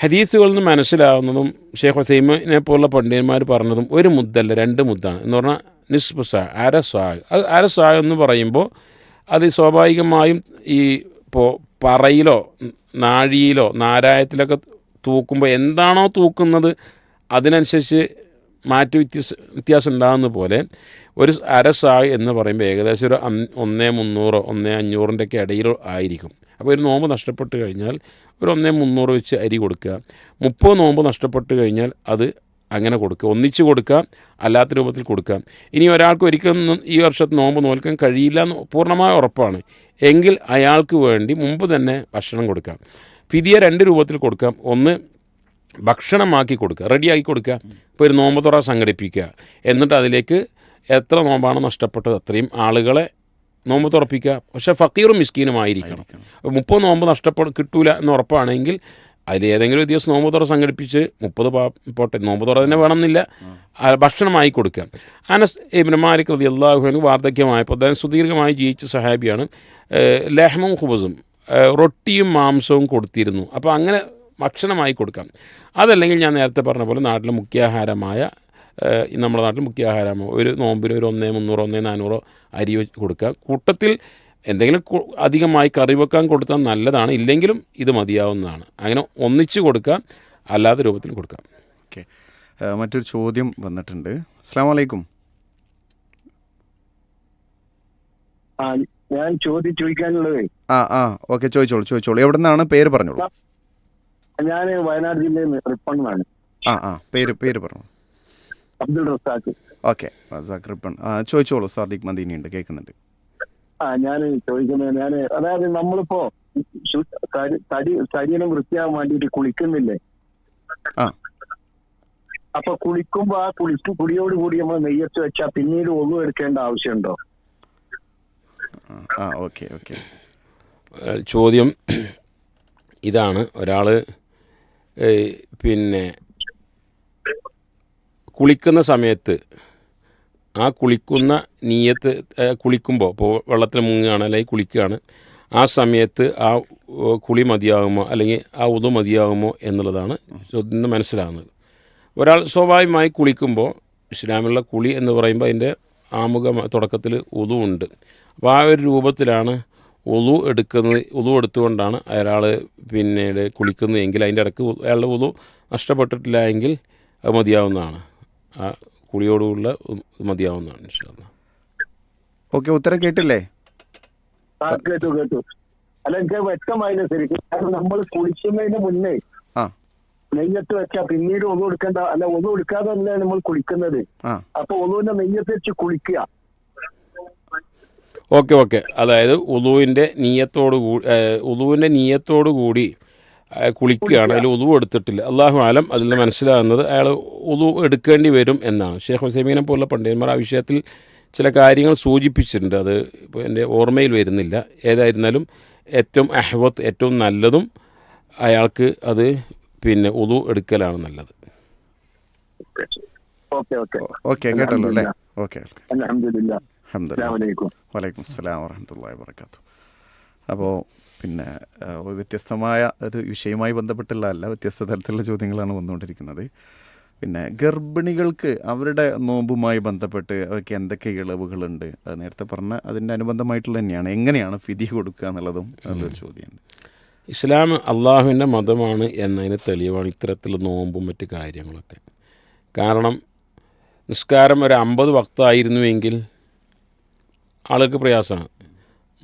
ഹദീസുകളിൽ നിന്ന് മനസ്സിലാവുന്നതും ഷേഖ് ഹുസൈമിനെ പോലുള്ള പണ്ഡിതന്മാർ പറഞ്ഞതും ഒരു മുദ്ദല്ല രണ്ട് മുദ്ദാണ് എന്ന് പറഞ്ഞാൽ നിസ്ബ് സാ അര സാ അത് എന്ന് പറയുമ്പോൾ അത് സ്വാഭാവികമായും ഈ ഇപ്പോൾ പറയിലോ നാഴിയിലോ നാരായത്തിലൊക്കെ തൂക്കുമ്പോൾ എന്താണോ തൂക്കുന്നത് അതിനനുസരിച്ച് മാറ്റി വ്യത്യാസ വ്യത്യാസം ഉണ്ടാകുന്ന പോലെ ഒരു അരസായി എന്ന് പറയുമ്പോൾ ഏകദേശം ഒരു ഒന്നേ മുന്നൂറോ ഒന്നേ അഞ്ഞൂറിന്റെ ഒക്കെ ആയിരിക്കും. അപ്പോൾ ഒരു നോമ്പ് നഷ്ടപ്പെട്ട് കഴിഞ്ഞാൽ ഒരു ഒന്നേ മുന്നൂറ് വെച്ച് അരി കൊടുക്കുക. മുപ്പത് നോമ്പ് നഷ്ടപ്പെട്ട് കഴിഞ്ഞാൽ അത് അങ്ങനെ കൊടുക്കുക. ഒന്നിച്ച് കൊടുക്കുക അല്ലാത്ത രൂപത്തിൽ കൊടുക്കുക. ഇനി ഒരാൾക്ക് ഒരിക്കലും ഈ വർഷത്തെ നോമ്പ് നോൽക്കാൻ കഴിയില്ല എന്ന് പൂർണമായ ഉറപ്പാണ്. എങ്കിൽ അയാൾക്ക് വേണ്ടി മുമ്പ് തന്നെ ഭക്ഷണം കൊടുക്കാം. ഫിതിയെ രണ്ട് രൂപത്തിൽ കൊടുക്കാം. ഒന്ന് ഭക്ഷണമാക്കി കൊടുക്കുക റെഡിയാക്കി കൊടുക്കുക. ഇപ്പോൾ ഒരു നോമ്പ് തുറ സംഘടിപ്പിക്കുക. എന്നിട്ട് അതിലേക്ക് എത്ര നോമ്പാണ് നഷ്ടപ്പെട്ടത് അത്രയും ആളുകളെ നോമ്പ് തുറപ്പിക്കുക. പക്ഷേ ഫക്കീറും മിസ്കീനുമായിരിക്കണം. ആയിരിക്കണം. മുപ്പത് നോമ്പ് നഷ്ടപ്പെട കിട്ടൂല എന്ന് ഉറപ്പാണെങ്കിൽ അതിൽ ഏതെങ്കിലും ഒരു ദിവസം നോമ്പ് തുറ സംഘടിപ്പിച്ച് മുപ്പത് പാ പോട്ടെ നോമ്പ് തുറ തന്നെ വേണമെന്നില്ല. ഭക്ഷണമായി കൊടുക്കുക അനസ് ഇബ്നു മാലിക് റതി അള്ളാഹുവിന് വാർദ്ധക്യമായപ്പോൾ അദ്ദേഹം സുദീർഘമായി ജീവിച്ച സഹാബിയാണ്. ലഹ്മും ഖുബസും റൊട്ടിയും മാംസവും കൊടുത്തിരുന്നു. അപ്പോൾ അങ്ങനെ ഭക്ഷണമായി കൊടുക്കാം. അതല്ലെങ്കിൽ ഞാൻ നേരത്തെ പറഞ്ഞ പോലെ നാട്ടിലെ മുഖ്യാഹാരമായ നമ്മുടെ നാട്ടിൽ മുഖ്യാഹാരമോ ഒരു നോമ്പിന് ഒരു ഒന്നേ മുന്നൂറോ ഒന്നേ നാനൂറോ അരി കൊടുക്കുക കൂട്ടത്തിൽ എന്തെങ്കിലും അധികമായി കറി വെക്കാൻ കൊടുത്താൽ നല്ലതാണ്. ഇല്ലെങ്കിലും ഇത് മതിയാവുന്നതാണ്. അങ്ങനെ ഒന്നിച്ച് കൊടുക്കാം അല്ലാത്ത രൂപത്തിൽ കൊടുക്കാം. ഓക്കെ. മറ്റൊരു ചോദ്യം വന്നിട്ടുണ്ട്. അസ്സാം വലൈക്കും ഞാൻ ചോദ്യം ചോദിക്കാനുള്ളത്. ആ ആ ഓക്കെ ചോദിച്ചോളൂ ചോദിച്ചോളൂ. എവിടെ നിന്നാണ് പേര് പറഞ്ഞോളൂ. ഞാൻ വയനാട് ജില്ലയിൽ നിന്ന് റിപ്പണ്ണാണ് ആ ആ പേര് പേര് പറഞ്ഞു. അബ്ദുൾ റസാഖ്. ഓക്കെ റസാഖ് റിപ്പൺ. ചോദിച്ചോളൂ സാദിഖ് മദീനി ഉണ്ട് കേൾക്കുന്നുണ്ട്. ആ ഞാൻ ചോദിക്കുന്നത് ഞാൻ അതായത് നമ്മളിപ്പോ തടി- തടി ശരീരം വൃത്തിയാകാൻ വേണ്ടിയിട്ട് കുളിക്കുന്നില്ലേ. അപ്പൊ കുളിക്കുമ്പോ ആ കുളിക്ക് കുടിയോട് കൂടി നമ്മൾ നെയ്യത്ത് വെച്ചാൽ പിന്നീട് ഒന്നും എടുക്കേണ്ട ആവശ്യമുണ്ടോ? ആ, ആ ഓക്കെ ഓക്കെ. ചോദ്യം ഇതാണ്. ഒരാൾ പിന്നെ കുളിക്കുന്ന സമയത്ത് ആ കുളിക്കുന്ന നീയത്ത് കുളിക്കുമ്പോൾ ഇപ്പോൾ വെള്ളത്തിൽ മുങ്ങുകയാണ് അല്ലെങ്കിൽ കുളിക്കുകയാണ് ആ സമയത്ത് ആ കുളി മതിയാകുമോ അല്ലെങ്കിൽ ആ ഉതു മതിയാകുമോ എന്നുള്ളതാണ് നിന്ന് മനസ്സിലാകുന്നത്. ഒരാൾ സ്വാഭാവികമായി കുളിക്കുമ്പോൾ ഇസ്ലാമിലുള്ള കുളി എന്ന് പറയുമ്പോൾ അതിന്റെ ആമുഖ തുടക്കത്തിൽ ഉതു ഉണ്ട്. അപ്പോൾ ആ ഒരു രൂപത്തിലാണ് ഉതു എടുക്കുന്നത് ഉതു എടുത്തുകൊണ്ടാണ് അയാൾ പിന്നീട് കുളിക്കുന്നത് എങ്കിൽ അതിന്റെ ഇടയ്ക്ക് അയാളുടെ ഉതു നഷ്ടപ്പെട്ടിട്ടില്ല എങ്കിൽ അത് മതിയാവുന്നതാണ്. ആ കുളിയോടുള്ള മതിയാവുന്നതാണ് ഇൻഷാല്ലാ ഓക്കെ ഉത്തരം കേട്ടില്ലേ? കേട്ടു കേട്ടു. അല്ല എനിക്ക് വ്യക്തമായില്ല ശരിക്കും. കാരണം നമ്മൾ കുളിക്കുന്നതിന് മുന്നേ ആ. നെയ്യത്ത് വെച്ചാൽ പിന്നീട് ഒന്നും എടുക്കേണ്ട അല്ല ഒന്നും എടുക്കാതെ തന്നെ നമ്മൾ കുളിക്കുന്നത്. അപ്പൊ ഒന്നുവിന്റെ നെയ്യത്ത് വെച്ച് കുളിക്കുക. Okay okay. അതായത് ഉദുവിന്റെ നീയത്തോടു കൂടി ഉദുവിന്റെ നീയത്തോടു കൂടി കുളിക്കുകയാണ്. അതിൽ ഉദു എടുത്തിട്ടില്ല. അള്ളാഹു ആലം അതിൽ നിന്ന് മനസ്സിലാകുന്നത് അയാൾ ഉദു എടുക്കേണ്ടി വരും എന്നാണ്. ഷേഖ് ഹുസൈമീനെ പോലുള്ള പണ്ഡിതന്മാർ ആ വിഷയത്തിൽ ചില കാര്യങ്ങൾ സൂചിപ്പിച്ചിട്ടുണ്ട്. അത് ഇപ്പോൾ എന്റെ ഓർമ്മയിൽ വരുന്നില്ല. ഏതായിരുന്നാലും ഏറ്റവും അഹ്വത്ത് ഏറ്റവും നല്ലതും അയാൾക്ക് അത് പിന്നെ ഉദു എടുക്കലാണ് നല്ലത്. Okay okay. ഓക്കെ കേട്ടല്ലോ അല്ലേ? ഓക്കെ വലൈക്കും അസ്സലാം വാഹമത്തല്ലാ വർക്കാത്തു അപ്പോൾ പിന്നെ വ്യത്യസ്തമായ ഒരു വിഷയവുമായി ബന്ധപ്പെട്ടുള്ളതല്ല വ്യത്യസ്ത തരത്തിലുള്ള ചോദ്യങ്ങളാണ് വന്നുകൊണ്ടിരിക്കുന്നത്. പിന്നെ ഗർഭിണികൾക്ക് അവരുടെ നോമ്പുമായി ബന്ധപ്പെട്ട് അവർക്ക് എന്തൊക്കെ ഇളവുകളുണ്ട്? അത് നേരത്തെ പറഞ്ഞ അതിന്റെ അനുബന്ധമായിട്ടുള്ള തന്നെയാണ്. എങ്ങനെയാണ് ഫിതി കൊടുക്കുക എന്നുള്ളതും നല്ലൊരു ചോദ്യമാണ് ഇസ്ലാം അള്ളാഹുവിന്റെ മതമാണ് എന്നതിന് തെളിവാണ് ഇത്തരത്തിലുള്ള നോമ്പും മറ്റു കാര്യങ്ങളൊക്കെ. കാരണം നിസ്കാരം ഒരു അമ്പത് വക്തായിരുന്നുവെങ്കിൽ ആളുകൾക്ക് പ്രയാസമാണ്.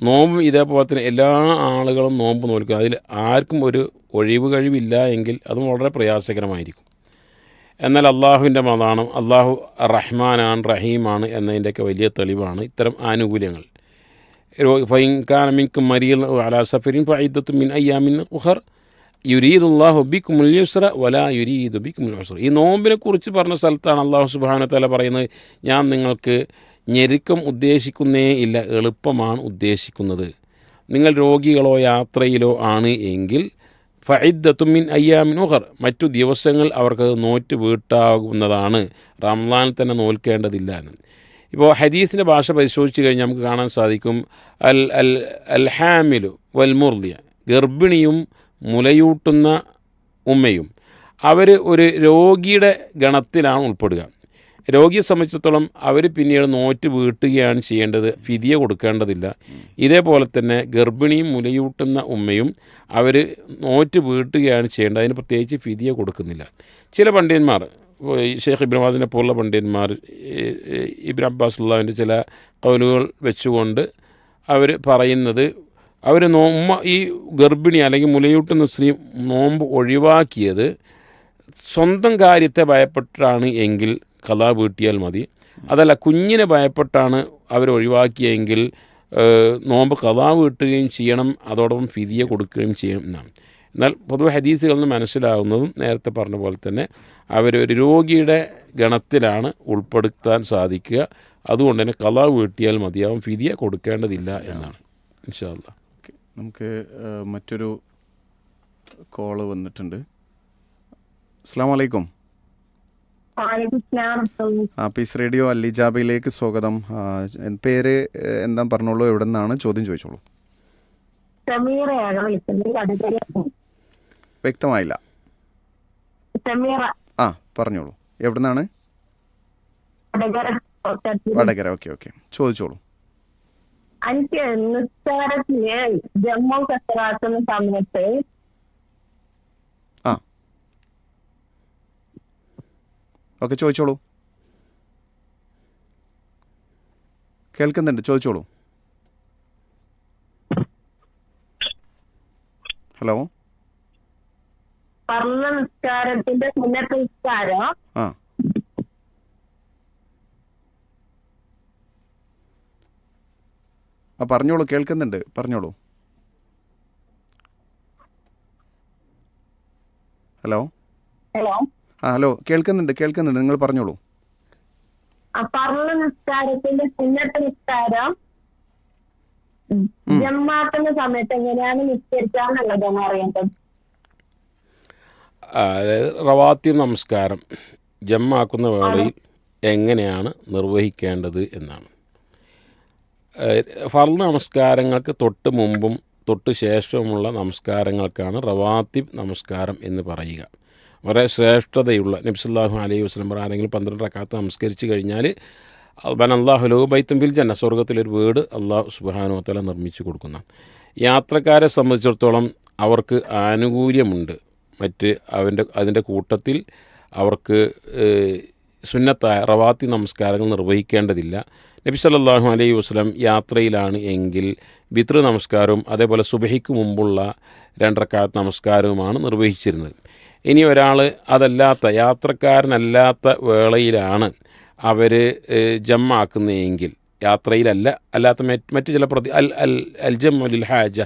നോമ്പ് ഇതേപോലെ തന്നെ എല്ലാ ആളുകളും നോമ്പ് നോൽക്കുക. അതിൽ ആർക്കും ഒരു ഒഴിവ് കഴിവില്ല എങ്കിൽ അതും വളരെ പ്രയാസകരമായിരിക്കും. എന്നാൽ അള്ളാഹുവിന്റെ മതാണ് അള്ളാഹു റഹ്മാനാണ് റഹീമാണ് എന്നതിന്റെയൊക്കെ വലിയ തെളിവാണ് ഇത്തരം ആനുകൂല്യങ്ങൾ. ഫൈൻകാനമിക്കും മരിയൽ അലാസഫരിൻ ഫൈദത്തും മിൻ അയ്യാമിൻ ഉഹർ യുരീദുല്ലാഹു ബിക് യുസ്ര വലാ യുരീദ് ബിക് ഉസ്ര. ഈ നോമ്പിനെ കുറിച്ച് പറഞ്ഞ സ്ഥലത്താണ് അള്ളാഹു സുബാന തല പറയുന്നത് ഞാൻ നിങ്ങൾക്ക് ഞെരുക്കം ഉദ്ദേശിക്കുന്നേ ഇല്ല എളുപ്പമാണ് ഉദ്ദേശിക്കുന്നത്. നിങ്ങൾ രോഗികളോ യാത്രയിലോ ആണ് എങ്കിൽ ഫൈദത്തുമിൻ അയ്യാമിൻ ഉഹർ മറ്റു ദിവസങ്ങൾ അവർക്ക് നോറ്റ് വീട്ടാകുന്നതാണ് റംലാൻ തന്നെ നോൽക്കേണ്ടതില്ല എന്ന്. ഇപ്പോൾ ഹദീസിന്റെ ഭാഷ പരിശോധിച്ച് കഴിഞ്ഞാൽ നമുക്ക് കാണാൻ സാധിക്കും അൽ അൽ അൽ ഹാമിലു വൽ മുർദിയ ഗർഭിണിയും മുലയൂട്ടുന്ന ഉമ്മയും. അവർ ഒരു രോഗിയുടെ ഗണത്തിലാണ് ഉൾപ്പെടുക. രോഗിയെ സംബന്ധിച്ചിടത്തോളം അവർ പിന്നീട് നോറ്റ് വീട്ടുകയാണ് ചെയ്യേണ്ടത് ഫിതിയെ കൊടുക്കേണ്ടതില്ല. ഇതേപോലെ തന്നെ ഗർഭിണിയും മുലയൂട്ടുന്ന ഉമ്മയും അവർ നോറ്റ് വീട്ടുകയാണ് ചെയ്യേണ്ടത്. അതിന് പ്രത്യേകിച്ച് ഫിതിയെ കൊടുക്കുന്നില്ല. ചില പണ്ഡിതന്മാർ ഷെയ്ഖ് ഇബ്രാഹിനെ പോലുള്ള പണ്ഡിതന്മാർ ഇബ്രാ അബ്ബാസ് അള്ളാഹുവിന്റെ ചില കൗലുകൾ വെച്ചുകൊണ്ട് അവർ പറയുന്നത് അവർ നോമ്പ ഈ ഗർഭിണി അല്ലെങ്കിൽ മുലയൂട്ടുന്ന സ്ത്രീ നോമ്പ് ഒഴിവാക്കിയത് സ്വന്തം കാര്യത്തെ ഭയപ്പെട്ടാണ് എങ്കിൽ കഥ വീട്ടിയാൽ മതി. അതല്ല കുഞ്ഞിനെ ഭയപ്പെട്ടാണ് അവർ ഒഴിവാക്കിയെങ്കിൽ നോമ്പ് കഥ വീട്ടുകയും ചെയ്യണം അതോടൊപ്പം ഫിതിയെ കൊടുക്കുകയും ചെയ്യണം എന്നാണ്. എന്നാൽ പൊതുവെ ഹദീസുകളിൽ നിന്ന് മനസ്സിലാവുന്നതും നേരത്തെ പറഞ്ഞ പോലെ തന്നെ അവർ ഒരു രോഗിയുടെ ഗണത്തിലാണ് ഉൾപ്പെടുത്താൻ സാധിക്കുക. അതുകൊണ്ട് തന്നെ കഥ വീട്ടിയാൽ മതിയാവും ഫിതിയെ കൊടുക്കേണ്ടതില്ല എന്നാണ്. ഇൻഷാല്ല നമുക്ക് മറ്റൊരു കോൾ വന്നിട്ടുണ്ട്. അസ്സാം വലൈക്കും പീസ് റേഡിയോ അല്ലിജാബയിലേക്ക് സ്വാഗതം. പേര് എന്താ പറഞ്ഞോളൂ എവിടെ നിന്നാണ് ചോദ്യം ചോദിച്ചോളൂ. വ്യക്തമായില്ല. ആ പറഞ്ഞോളൂ. എവിടെ നിന്നാണ് വടകര ഓക്കെ ഓക്കെ. ചോദിച്ചോളൂ. എനിക്ക് നിസ്കാരത്തിന് ജമ്മു കസറാക്കുന്ന സമയത്ത് ആ ഓക്കെ ചോദിച്ചോളൂ. കേൾക്കുന്നുണ്ട് ചോദിച്ചോളൂ. ഹലോ? പറഞ്ഞ നിസ്കാരത്തിന്റെ സുന്നത്ത് നിസ്കാരം ആ. ആ പറഞ്ഞോളൂ കേൾക്കുന്നുണ്ട് പറഞ്ഞോളൂ. ഹലോ? ഹലോ? ആ ഹലോ കേൾക്കുന്നുണ്ട് കേൾക്കുന്നുണ്ട്. നിങ്ങൾ പറഞ്ഞോളൂ. പറഞ്ഞ നിസ്കാരത്തിന്റെ സുന്നത്ത് നിസ്കാരം ജമ്മാക്കുന്ന സമയത്ത് എങ്ങനെയാണ് നിസ്കരിക്കാന്നുള്ളതാണ് അറിയേണ്ടത് അതായത് റവാത്തി നമസ്കാരം ജമ്മാക്കുന്ന വേളയിൽ എങ്ങനെയാണ് നിർവഹിക്കേണ്ടത് എന്നാണ്. ഫർദ് നമസ്കാരങ്ങൾക്ക് തൊട്ട് മുമ്പും തൊട്ട് ശേഷവുമുള്ള നമസ്കാരങ്ങൾക്കാണ് റവാത്തിബ് നമസ്കാരം എന്ന് പറയുക. വളരെ ശ്രേഷ്ഠതയുള്ള നബ്സല്ലാഹു അലൈഹി വസ്ലം ആരെങ്കിലും പന്ത്രണ്ട് റക്കാത്ത് നമസ്കരിച്ച് കഴിഞ്ഞാൽ ബൻ അള്ളാഹു ലോ ബൈത്തുംബിൽ ജന്ന സ്വർഗത്തിലൊരു വീട് അള്ളാഹു സുബാനുവത്തല നിർമ്മിച്ചു കൊടുക്കുന്ന. യാത്രക്കാരെ സംബന്ധിച്ചിടത്തോളം അവർക്ക് ആനുകൂല്യമുണ്ട്. മറ്റ് അവന്റെ അതിന്റെ കൂട്ടത്തിൽ അവർക്ക് സുന്നത്തായ റവാത്തി നമസ്കാരങ്ങൾ നിർവഹിക്കേണ്ടതില്ല. നബി സല്ലാഹു അലൈഹി വസ്ലം യാത്രയിലാണ് എങ്കിൽ ബിത്ര നമസ്കാരവും അതേപോലെ സുബഹിക്ക് മുമ്പുള്ള രണ്ടരക്കാലത്ത് നമസ്കാരവുമാണ് നിർവഹിച്ചിരുന്നത്. ഇനി ഒരാൾ അതല്ലാത്ത യാത്രക്കാരനല്ലാത്ത വേളയിലാണ് അവർ ജമ്മാക്കുന്നതെങ്കിൽ. യാത്രയിലല്ല അല്ലാത്ത മറ്റ് ചില പ്രതി അൽ അൽ അൽ ജമ്മുലിൽ ഹാജ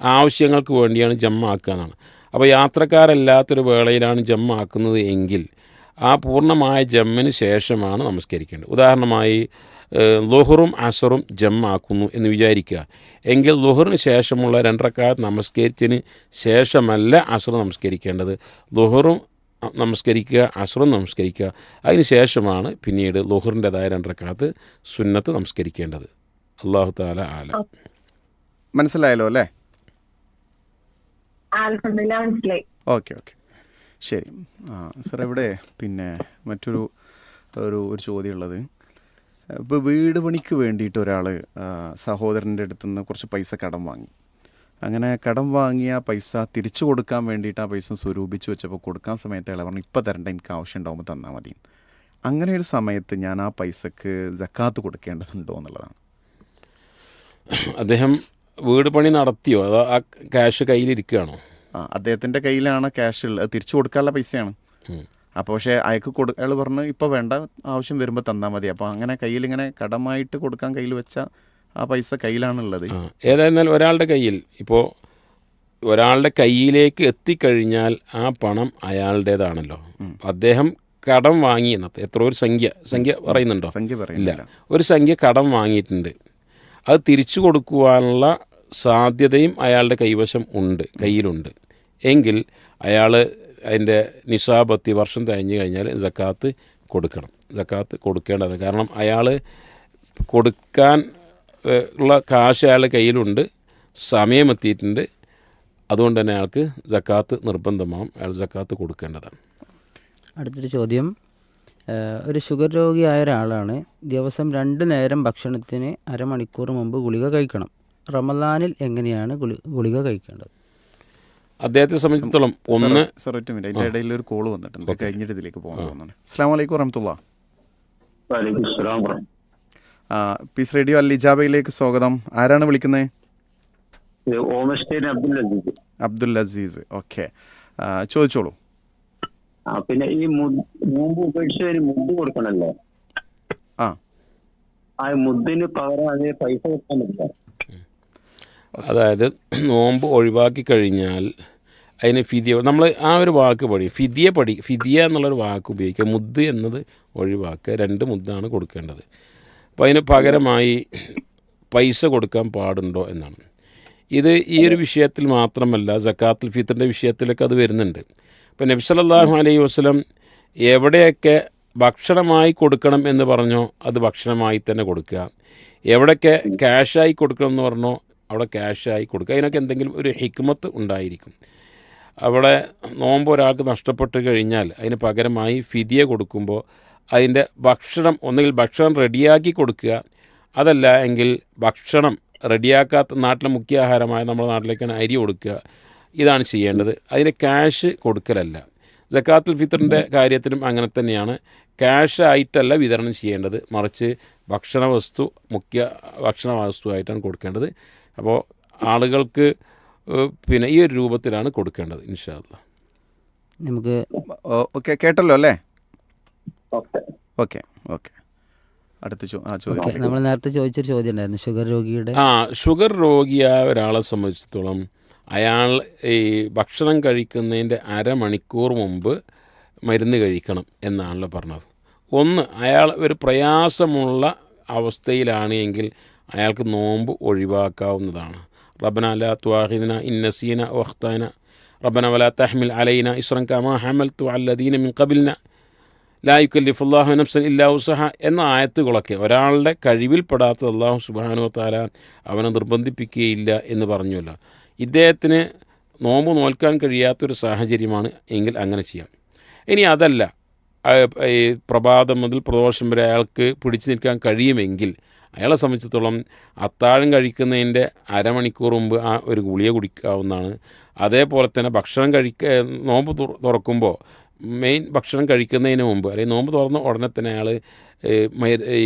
ആവശ്യങ്ങൾക്ക് വേണ്ടിയാണ് ജമ്മാക്കുക എന്നാണ്. അപ്പോൾ യാത്രക്കാരല്ലാത്തൊരു വേളയിലാണ് ജമ്മാക്കുന്നത് എങ്കിൽ ആ പൂർണമായ ജമ്മിന് ശേഷമാണ് നമസ്കരിക്കേണ്ടത്. ഉദാഹരണമായി ലുഹറും അസറും ജമ്മാക്കുന്നു എന്ന് വിചാരിക്കുക. എങ്കിൽ ലുഹറിന് ശേഷമുള്ള രണ്ടരക്കാർ നമസ്കരിച്ചതിന് ശേഷമല്ല അസർ നമസ്കരിക്കേണ്ടത്. ലുഹറും നമസ്കരിക്കുക അസറും നമസ്കരിക്കുക. അതിന് ശേഷമാണ് പിന്നീട് ലുഹറിന്റെതായ രണ്ടക്കാലത്ത് സുന്നത്ത് നമസ്കരിക്കേണ്ടത്. അള്ളാഹു താല ആല. മനസ്സിലായല്ലോ അല്ലേ? Okay okay. ശരി. ആ സാർ ഇവിടെ പിന്നെ മറ്റൊരു ഒരു ഒരു ചോദ്യമുള്ളത്. ഇപ്പോൾ വീട് പണിക്ക് വേണ്ടിയിട്ട് ഒരാൾ സഹോദരന്റെ അടുത്ത് നിന്ന് കുറച്ച് പൈസ കടം വാങ്ങി. അങ്ങനെ കടം വാങ്ങിയ പൈസ തിരിച്ചു കൊടുക്കാൻ വേണ്ടിയിട്ട് ആ പൈസ സ്വരൂപിച്ച് വെച്ചപ്പോൾ കൊടുക്കാൻ സമയത്ത് അയാൾ പറഞ്ഞു ഇപ്പോൾ തരണ്ട എനിക്ക് ആവശ്യം ഉണ്ടാകുമ്പോൾ തന്നാൽ മതി. അങ്ങനെ ഒരു സമയത്ത് ഞാൻ ആ പൈസക്ക് ജക്കാത്ത് കൊടുക്കേണ്ടതുണ്ടോ എന്നുള്ളതാണ്. അദ്ദേഹം വീട് പണി നടത്തിയോ? അതോ ആ ക്യാഷ് കയ്യിലിരിക്കുകയാണോ? ആ അദ്ദേഹത്തിന്റെ കയ്യിലാണ് ക്യാഷ് ഉള്ളത്. തിരിച്ചു കൊടുക്കാനുള്ള പൈസയാണ്. അപ്പോൾ പക്ഷേ അയാൾക്ക് കൊടു അയാൾ പറഞ്ഞു ഇപ്പോൾ വേണ്ട ആവശ്യം വരുമ്പോൾ തന്നാൽ മതി. അപ്പോൾ അങ്ങനെ കയ്യിൽ ഇങ്ങനെ കടമായിട്ട് കൊടുക്കാൻ കയ്യിൽ വെച്ച ആ പൈസ കയ്യിലാണുള്ളത്. ഏതായിരുന്നാലും ഒരാളുടെ കയ്യിൽ. ഇപ്പോൾ ഒരാളുടെ കയ്യിലേക്ക് എത്തിക്കഴിഞ്ഞാൽ ആ പണം അയാളുടേതാണല്ലോ. അദ്ദേഹം കടം വാങ്ങി എന്നത് എത്ര ഒരു സംഖ്യ സംഖ്യ പറയുന്നുണ്ടോ? സംഖ്യ ഇല്ല. ഒരു സംഖ്യ കടം വാങ്ങിയിട്ടുണ്ട്. അത് തിരിച്ചു കൊടുക്കുവാനുള്ള സാധ്യതയും അയാളുടെ കൈവശം ഉണ്ട് കയ്യിലുണ്ട്. എങ്കിൽ അയാൾ അതിന്റെ നിസാബത്തി വർഷം തികഞ്ഞു കഴിഞ്ഞാൽ ജക്കാത്ത് കൊടുക്കണം. ജക്കാത്ത് കൊടുക്കേണ്ടത് കാരണം അയാൾ കൊടുക്കാൻ ഉള്ള കാശ് അയാളുടെ കയ്യിലുണ്ട്. സമയമെത്തിയിട്ടുണ്ട് അതുകൊണ്ട് തന്നെ അയാൾക്ക് ജക്കാത്ത് നിർബന്ധമാവും. അയാൾ ജക്കാത്ത് കൊടുക്കേണ്ടതാണ്. അടുത്തൊരു ചോദ്യം. ഒരു ഷുഗർ രോഗിയായ ഒരാളാണ് ദിവസം രണ്ട് നേരം ഭക്ഷണത്തിന് അരമണിക്കൂർ മുമ്പ് ഗുളിക കഴിക്കണം. റമദാനിൽ എങ്ങനെയാണ് ഗുളി ഗുളിക കഴിക്കേണ്ടത്? അദ്ദേഹത്തെ സംബന്ധിച്ചിടത്തോളം ഒന്ന് സാർ ഒറ്റ മിനിറ്റ്. അതിന്റെ ഇടയിൽ ഒരു കോൾ വന്നിട്ടുണ്ട്. കഴിഞ്ഞിട്ട് ഇതിലേക്ക് പോകാൻ തോന്നുന്നു അസ്സാം വലൈക്കും വറഹമത്തുള്ള. പീസ് റേഡിയോ അൽ ഇജാബയിലേക്ക് സ്വാഗതം. ആരാണ് വിളിക്കുന്നത് അബ്ദുൽ അസീസ്. അബ്ദുൽ അസീസ്. ഓക്കെ. ചോദിച്ചോളൂ. പിന്നെ ഈ മുമ്പ് ഉപേക്ഷിച്ച മുമ്പ് കൊടുക്കണല്ലോ. ആ. ആ മുദ്ദിന് പകരം അതിന് പൈസ കൊടുക്കാൻ പറ്റില്ല. അതായത് നോമ്പ് ഒഴിവാക്കി കഴിഞ്ഞാൽ അതിന് ഫിദിയ നമ്മൾ ആ ഒരു വാക്ക് പഠി ഫിദിയ പഠി ഫിദിയ എന്നുള്ളൊരു വാക്ക് ഉപയോഗിക്കുക. മുദ്ദ് എന്നത് ഒഴിവാക്കുക. രണ്ട് മുദ്ദാണ് കൊടുക്കേണ്ടത്. അപ്പോൾ അതിന് പകരമായി പൈസ കൊടുക്കാൻ പാടുണ്ടോ എന്നാണ്. ഇത് ഈ ഒരു വിഷയത്തിൽ മാത്രമല്ല ജക്കാത്തുൽ ഫിത്തറിന്റെ വിഷയത്തിലൊക്കെ അത് വരുന്നുണ്ട്. ഇപ്പോൾ നബി സല്ലല്ലാഹു അലൈഹി വസല്ലം എവിടെയൊക്കെ ഭക്ഷണമായി കൊടുക്കണം എന്ന് പറഞ്ഞോ അത് ഭക്ഷണമായി തന്നെ കൊടുക്കുക. എവിടെയൊക്കെ ക്യാഷായി കൊടുക്കണം എന്ന് പറഞ്ഞോ അവിടെ ക്യാഷായി കൊടുക്കുക. അതിനൊക്കെ എന്തെങ്കിലും ഒരു ഹിക്മത്ത് ഉണ്ടായിരിക്കും. അവിടെ നോമ്പ് ഒരാൾക്ക് നഷ്ടപ്പെട്ട് കഴിഞ്ഞാൽ അതിന് പകരമായി ഫിദിയ കൊടുക്കുമ്പോൾ അതിന്റെ ഭക്ഷണം ഒന്നുകിൽ ഭക്ഷണം റെഡിയാക്കി കൊടുക്കുക. അതല്ല എങ്കിൽ ഭക്ഷണം റെഡിയാക്കാത്ത നാട്ടിലെ മുഖ്യ ആഹാരമായ നമ്മുടെ നാട്ടിലേക്കാണ് അരി കൊടുക്കുക. ഇതാണ് ചെയ്യേണ്ടത്. അതിന് ക്യാഷ് കൊടുക്കലല്ല. ജക്കാത്തുൽ ഫിത്തറിന്റെ കാര്യത്തിലും അങ്ങനെ തന്നെയാണ്. ക്യാഷ് ആയിട്ടല്ല വിതരണം ചെയ്യേണ്ടത്. മറിച്ച് ഭക്ഷണ വസ്തു മുഖ്യ ഭക്ഷണ വസ്തുവായിട്ടാണ് കൊടുക്കേണ്ടത്. അപ്പോൾ ആളുകൾക്ക് പിന്നെ ഈ ഒരു രൂപത്തിലാണ് കൊടുക്കേണ്ടത് ഇൻഷാല്ല നമുക്ക് ഓക്കെ കേട്ടല്ലോ അല്ലേ? ഓക്കെ. Okay okay. അടുത്ത ചോ ആ ചോദിക്കാം നമ്മൾ നേരത്തെ ചോദിച്ചൊരു ചോദ്യം ഉണ്ടായിരുന്നു ഷുഗർ രോഗിയുടെ. ആ ഷുഗർ രോഗിയായ ഒരാളെ സംബന്ധിച്ചിടത്തോളം അയാൾ ഈ ഭക്ഷണം കഴിക്കുന്നതിന്റെ അരമണിക്കൂർ മുമ്പ് മരുന്ന് കഴിക്കണം എന്നാണല്ലോ പറഞ്ഞത്. ഒന്ന് അയാൾ ഒരു പ്രയാസമുള്ള അവസ്ഥയിലാണ് എങ്കിൽ അയാൾക്ക് നോമ്പ് ഒഴിവാക്കാവുന്നതാണ്. റബ്ബന അല ത്വാഹിദിന ഇന്നസീന ഒഖ്താന റബ്ബന വല തഹ്മിൽ അലൈന ഇസ്രം കമാ ഹമൽ തു അല്ലദീന മിൻ കബിൽന ലായുക്കല്ലിഫുല്ലാഹു നബ്സൻ ഇല്ലാ ഉസഹ എന്ന ആയത്തുകളൊക്കെ ഒരാളുടെ കഴിവിൽപ്പെടാത്ത അള്ളാഹു സുബാനു താല അവനെ നിർബന്ധിപ്പിക്കുകയില്ല എന്ന് പറഞ്ഞുവല്ലോ. ഇദ്ദേഹത്തിന് നോമ്പ് നോൽക്കാൻ കഴിയാത്തൊരു സാഹചര്യമാണ് എങ്കിൽ അങ്ങനെ ചെയ്യാം. ഇനി അതല്ല പ്രഭാതം മുതൽ പ്രദോഷം വരെ അയാൾക്ക് പിടിച്ചു നിൽക്കാൻ കഴിയുമെങ്കിൽ അയാളെ സംബന്ധിച്ചിടത്തോളം അത്താഴം കഴിക്കുന്നതിന്റെ അരമണിക്കൂർ മുമ്പ് ആ ഒരു ഗുളിക കുടിക്കാവുന്നതാണ് അതേപോലെ തന്നെ ഭക്ഷണം കഴിക്ക നോമ്പ് തുറ- തുറക്കുമ്പോൾ മെയിൻ ഭക്ഷണം കഴിക്കുന്നതിന് മുമ്പ് അല്ലെങ്കിൽ നോമ്പ് തുറന്ന ഉടനെ തന്നെ അയാൾ ഈ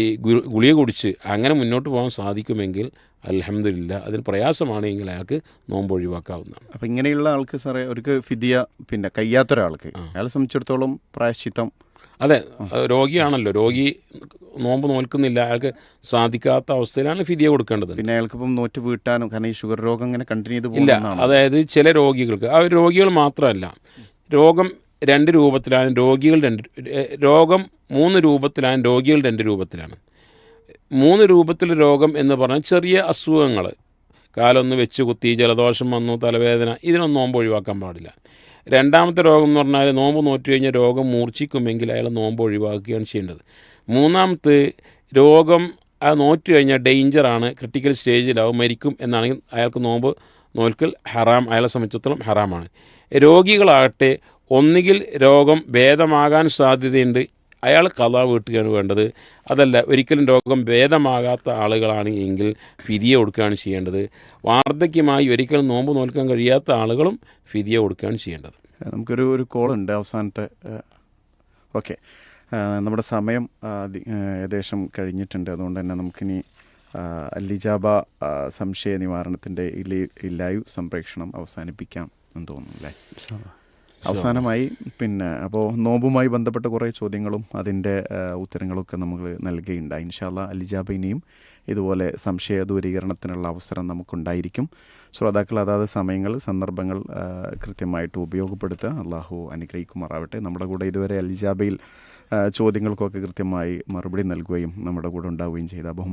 ഗുളിക കുടിച്ച് അങ്ങനെ മുന്നോട്ട് പോകാൻ സാധിക്കുമെങ്കിൽ അലഹമില്ല അതിന് പ്രയാസമാണ് പ്രയാസമാണെങ്കിൽ അയാൾക്ക് നോമ്പ് ഒഴിവാക്കാവുന്നതാണ് അപ്പം ഇങ്ങനെയുള്ള ആൾക്ക് സാറേ അവർക്ക് ഫിദിയ പിന്നെ കഴിയാത്തൊരാൾക്ക്. അയാളെ സംബന്ധിച്ചിടത്തോളം പ്രായശ്ചിത്തം അതെ രോഗിയാണല്ലോ. രോഗി നോമ്പ് നോൽക്കുന്നില്ല. അയാൾക്ക് സാധിക്കാത്ത അവസ്ഥയിലാണ് ഫിദിയ കൊടുക്കേണ്ടത്. പിന്നെ അയാൾക്ക് ഇപ്പം നോറ്റ് വീട്ടാനും കാരണം ഈ ഷുഗർ രോഗം ഇങ്ങനെ കണ്ടിന്യൂ ചെയ്ത് ഇല്ല അതായത് ചില രോഗികൾക്ക് ആ രോഗികൾ മാത്രമല്ല. രോഗം രണ്ട് രൂപത്തിലാണ് രോഗികൾ രണ്ട് രോഗം മൂന്ന് രൂപത്തിലാണ് രോഗികൾ രണ്ട് രൂപത്തിലാണ്. മൂന്ന് രൂപത്തിൽ രോഗം എന്ന് പറഞ്ഞാൽ ചെറിയ അസുഖങ്ങൾ. കാലൊന്ന് വെച്ച് കുത്തി ജലദോഷം വന്നു തലവേദന ഇതിനൊന്നും നോമ്പ് ഒഴിവാക്കാൻ പാടില്ല. രണ്ടാമത്തെ രോഗം എന്ന് പറഞ്ഞാൽ നോമ്പ് നോറ്റ് കഴിഞ്ഞാൽ രോഗം മൂർച്ഛിക്കുമെങ്കിൽ അയാൾ നോമ്പ് ഒഴിവാക്കുകയാണ് ചെയ്യേണ്ടത്. മൂന്നാമത്തെ രോഗം ആ നോറ്റ് കഴിഞ്ഞാൽ ഡേഞ്ചറാണ് ക്രിട്ടിക്കൽ സ്റ്റേജിലാവും മരിക്കും എന്നാണെങ്കിൽ അയാൾക്ക് നോമ്പ് നോൽക്കൽ ഹറാം അയാളെ സംബന്ധിച്ചിടത്തോളം ഹറാമാണ്. രോഗികളാകട്ടെ ഒന്നുകിൽ രോഗം ഭേദമാകാൻ സാധ്യതയുണ്ട് അയാൾ കഥ വീട്ടുകയാണ് വേണ്ടത്. അതല്ല ഒരിക്കലും രോഗം ഭേദമാകാത്ത ആളുകളാണ് എങ്കിൽ ഫിതിയ കൊടുക്കുകയാണ് ചെയ്യേണ്ടത്. വാർദ്ധക്യമായി ഒരിക്കലും നോമ്പ് നോൽക്കാൻ കഴിയാത്ത ആളുകളും ഫിതിയ കൊടുക്കുകയാണ് ചെയ്യേണ്ടത്. നമുക്കൊരു ഒരു കോൾ ഉണ്ട് അവസാനത്തെ ഓക്കെ. നമ്മുടെ സമയം ഏകദേശം കഴിഞ്ഞിട്ടുണ്ട്. അതുകൊണ്ട് തന്നെ നമുക്കിനി അല്ലിജാബ സംശയ നിവാരണത്തിന്റെ ഈ ലൈവ് സംപ്രേഷണം അവസാനിപ്പിക്കാം എന്ന് തോന്നുന്നു അല്ലേ? അവസാനമായി പിന്നെ അപ്പോൾ നോമ്പുമായി ബന്ധപ്പെട്ട കുറേ ചോദ്യങ്ങളും അതിന്റെ ഉത്തരങ്ങളും ഉത്തരങ്ങളൊക്കെ നമുക്ക് നൽകുകയുണ്ടായി ഇൻഷാല്ല അലിജാബ ഇതുപോലെ സംശയ ദൂരീകരണത്തിനുള്ള അവസരം നമുക്കുണ്ടായിരിക്കും. ശ്രോതാക്കൾ അതാത് സമയങ്ങൾ സന്ദർഭങ്ങൾ കൃത്യമായിട്ട് ഉപയോഗപ്പെടുത്തുക. അള്ളാഹു അനുഗ്രഹിക്കുമാറാവട്ടെ. നമ്മുടെ കൂടെ ഇതുവരെ അലിജാബയിൽ ചോദ്യങ്ങൾക്കൊക്കെ കൃത്യമായി മറുപടി നൽകുകയും നമ്മുടെ കൂടെ ഉണ്ടാവുകയും ചെയ്ത ബഹുമാന